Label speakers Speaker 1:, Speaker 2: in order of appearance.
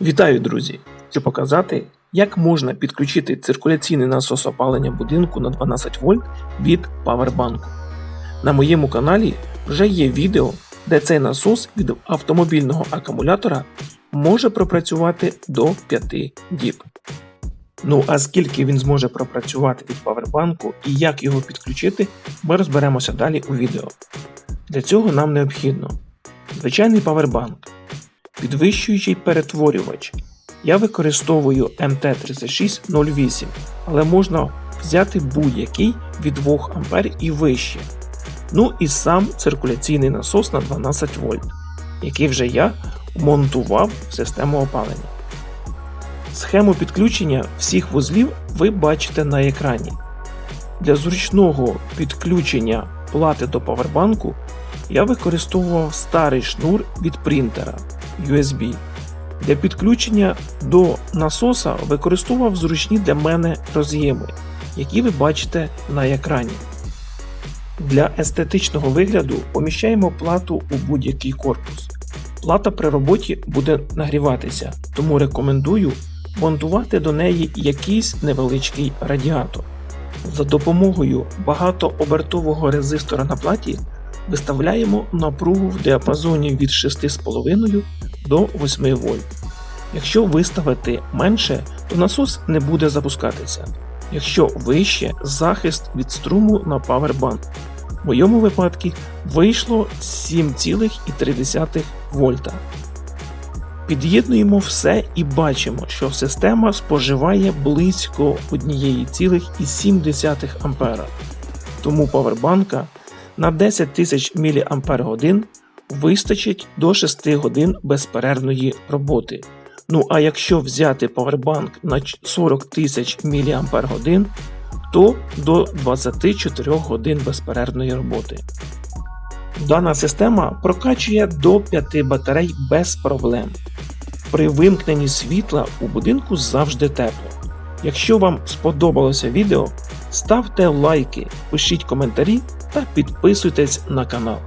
Speaker 1: Вітаю, друзі! Хочу показати, як можна підключити циркуляційний насос опалення будинку на 12 вольт від павербанку. На моєму каналі вже є відео, де цей насос від автомобільного акумулятора може пропрацювати до 5 діб. Ну а скільки він зможе пропрацювати від павербанку і як його підключити, ми розберемося далі у відео. Для цього нам необхідно звичайний павербанк, підвищуючий перетворювач. Я використовую MT3608, але можна взяти будь-який від 2 А і вище. Ну і сам циркуляційний насос на 12 вольт, який вже я монтував в систему опалення. Схему підключення всіх вузлів ви бачите на екрані. Для зручного підключення плати до павербанку я використовував старий шнур від принтера USB. Для підключення до насоса використовував зручні для мене роз'єми, які ви бачите на екрані. Для естетичного вигляду поміщаємо плату у будь-який корпус. Плата при роботі буде нагріватися, тому рекомендую монтувати до неї якийсь невеличкий радіатор. За допомогою багатообертового резистора на платі виставляємо напругу в діапазоні від 6,5 до 8 вольт. Якщо виставити менше, то насос не буде запускатися. Якщо вище захист від струму на павербанк. В моєму випадку вийшло 7,3 вольта. Під'єднуємо все і бачимо, що система споживає близько 1,7 А. Тому павербанка на 10 тисяч мАч вистачить до 6 годин безперервної роботи. Ну а якщо взяти павербанк на 40 тисяч мАч, то до 24 годин безперервної роботи. Дана система прокачує до 5 батарей без проблем. При вимкненні світла у будинку завжди тепло. Якщо вам сподобалося відео, ставте лайки, пишіть коментарі та підписуйтесь на канал.